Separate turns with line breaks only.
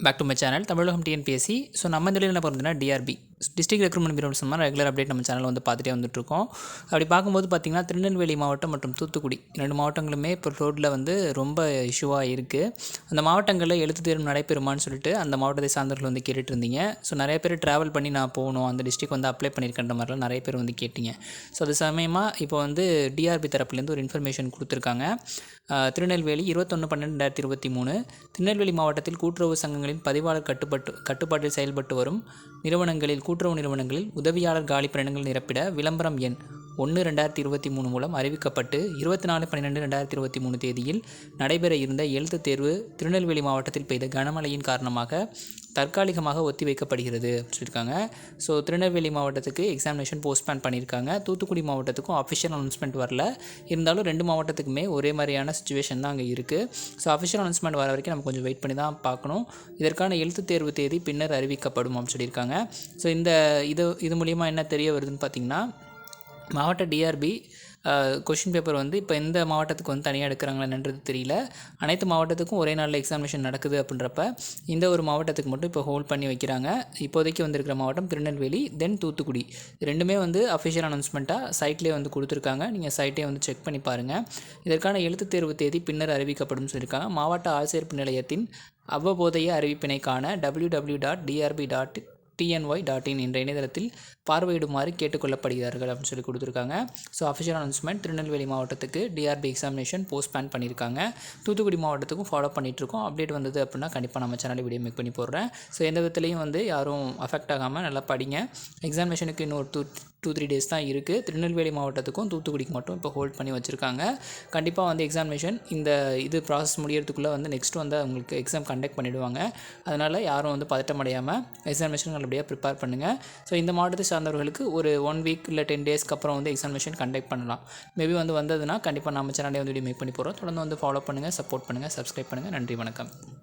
Back to my channel Tamilagam TNPSC so நம்ம இந்த என்ன பண்ணுறதுனா டிஆர்பி டிஸ்ட்ரிக்ட் ரெக்ரூட்மெண்ட் பியூரோ சொன்னால் ரெகுலர் அப்டேட் நம்ம சேனல் வந்து பார்த்துட்டே வந்துட்டுருக்கோம். அப்படி பார்க்கும்போது பார்த்திங்கன்னா திருநெல்வேலி மாவட்டம் மற்றும் தூத்துக்குடி ரெண்டு மாவட்டங்களுமே இப்போ ரோட்டில் வந்து ரொம்ப இஷ்யூவாக இருக்குது அந்த மாவட்டங்களில் எழுத்து தேர்வு நடைபெறுமான்னு சொல்லிட்டு அந்த மாவட்டத்தை சார்ந்தவர்கள் வந்து கேட்டுட்டு இருந்தீங்க ஸோ நிறைய பேர் ட்ராவல் பண்ணி நான் போகணும் அந்த டிஸ்ட்ரிக் வந்து அப்ளை பண்ணியிருக்கின்ற மாதிரிலாம் நிறைய பேர் வந்து கேட்டிங்க. ஸோ அது சமயமாக இப்போ வந்து டிஆர்பி தரப்புலேருந்து ஒரு இன்ஃபர்மேஷன் கொடுத்துருக்காங்க. திருநெல்வேலி இருபத்தொன்று பன்னெண்டு ரெண்டாயிரத்தி இருபத்தி மூணு திருநெல்வேலி மாவட்டத்தில் கூட்டுறவு சங்கங்களின் பதிவாளர் கட்டுப்பட்டு கட்டுப்பாட்டில் செயல்பட்டு வரும் நிறுவனங்களில் கூட்டுறவு நிறுவனங்களில் உதவியாளர் காலி பணியிடங்கள் நிரப்பிட விளம்பரம் எண் ஒன்று ரெண்டாயிரத்தி இருபத்தி மூணு மூலம் அறிவிக்கப்பட்டு இருபத்தி நாலு பன்னிரெண்டு ரெண்டாயிரத்தி இருபத்தி மூணு தேதியில் நடைபெற இருந்த எழுத்துத் தேர்வு திருநெல்வேலி மாவட்டத்தில் பெய்த கனமழையின் காரணமாக தற்காலிகமாக ஒத்தி வைக்கப்படுகிறது சொல்லியிருக்காங்க. ஸோ திருநெல்வேலி மாவட்டத்துக்கு எக்ஸாமினேஷன் போஸ்ட்பேன் பண்ணியிருக்காங்க. தூத்துக்குடி மாவட்டத்துக்கும் அஃபிஷியல் அனௌன்ஸ்மெண்ட் வரல. இருந்தாலும் ரெண்டு மாவட்டத்துக்குமே ஒரே மாதிரியான சுச்சுவேஷன் தான் அங்கே இருக்குது ஸோ அஃபிஷியல் அனௌன்ஸ்மெண்ட் வர வரைக்கும் நம்ம கொஞ்சம் வெயிட் பண்ணி தான் பார்க்கணும். இதற்கான எழுத்துத் தேர்வு தேதி பின்னர் அறிவிக்கப்படும் அப்படின்னு சொல்லியிருக்காங்க. ஸோ இந்த இது இது மூலிமா என்ன தெரிய வருதுன்னு பார்த்தீங்கன்னா மாவட்ட டிஆர்பி கொஷின் பேப்பர் வந்து இப்போ எந்த மாவட்டத்துக்கு வந்து தனியாக எடுக்கிறாங்களான்றது தெரியல. அனைத்து மாவட்டத்துக்கும் ஒரே நாளில் எக்ஸாமினேஷன் நடக்குது அப்படின்றப்ப இந்த ஒரு மாவட்டத்துக்கு மட்டும் இப்போ ஹோல்ட் பண்ணி வைக்கிறாங்க. இப்போதைக்கு வந்திருக்கிற மாவட்டம் திருநெல்வேலி தென் தூத்துக்குடி. ரெண்டுமே வந்து அஃபிஷியல் அனௌன்ஸ்மெண்ட்டாக சைட்லேயே வந்து கொடுத்துருக்காங்க. நீங்கள் சைட்டே வந்து செக் பண்ணி பாருங்கள் இதற்கான எழுத்துத் தேர்வு தேதி பின்னர் அறிவிக்கப்படும் சொல்லியிருக்காங்க. மாவட்ட ஆட்சேர்ப்பு நிலையத்தின் அவ்வப்போதைய அறிவிப்பினை காண W W dot TRB dot TNY dot in என்ற இணையதளத்தில் பார்வையிடுமாறு கேட்டுக்கொள்ளப்படுகிறார்கள் அப்படின்னு சொல்லி கொடுத்துருக்காங்க. ஸோ அஃபிஷியல் அனௌன்ஸ்மெண்ட் திருநெல்வேலி மாவட்டத்துக்கு டிஆர்பி எக்ஸாமினேஷன் போஸ்ட்பேன் பண்ணியிருக்காங்க. தூத்துக்குடி மாவட்டத்துக்கும் ஃபாலோ பண்ணிகிட்ருக்கோம் அப்டேட் வந்தது அப்படின்னா கண்டிப்பாக நம்ம சேனலில் வீடியோ மேக் பண்ணி போடுறேன். ஸோ எந்த விதத்துலையும் வந்து யாரும் அஃபெக்ட் ஆகாமல் நல்லா படிங்க. எக்ஸாமினேஷனுக்கு இன்னொரு டூ டூ த்ரீ டேஸ் தான் இருக்குது திருநெல்வேலி மாவட்டத்துக்கும் தூத்துக்குடிக்கு மட்டும் இப்போ ஹோல்ட் பண்ணி வச்சுருக்காங்க. கண்டிப்பாக வந்து எக்ஸாமினேஷன் இந்த இது ப்ராசஸ் முடியறதுக்குள்ளே வந்து நெக்ஸ்ட் வந்து அவங்களுக்கு எக்ஸாம் கண்டக்ட் பண்ணிவிடுவாங்க அதனால் யாரும் வந்து பதட்டம் அடையாமல் எக்ஸாமினேஷன் நல்லபடியாக ப்ரிப்பேர் பண்ணுங்கள் ஸோ இந்த மாவட்டத்தை சார்ந்தவர்களுக்கு ஒரு ஒன் வீக் இல்லை டென் டேஸ்க்கு அப்புறம் வந்து எக்ஸாமினேஷன் கண்டக்ட் பண்ணலாம். மேபி வந்து வந்ததுன்னா கண்டிப்பாக நம்ம சேனலே வந்து வீடியோ மேக் பண்ணி போகிறோம் தொடர்ந்து வந்து ஃபாலோ பண்ணுங்கள் சப்போர்ட் பண்ணுங்கள் சப்ஸ்கிரைப் பண்ணுங்கள் நன்றி வணக்கம்.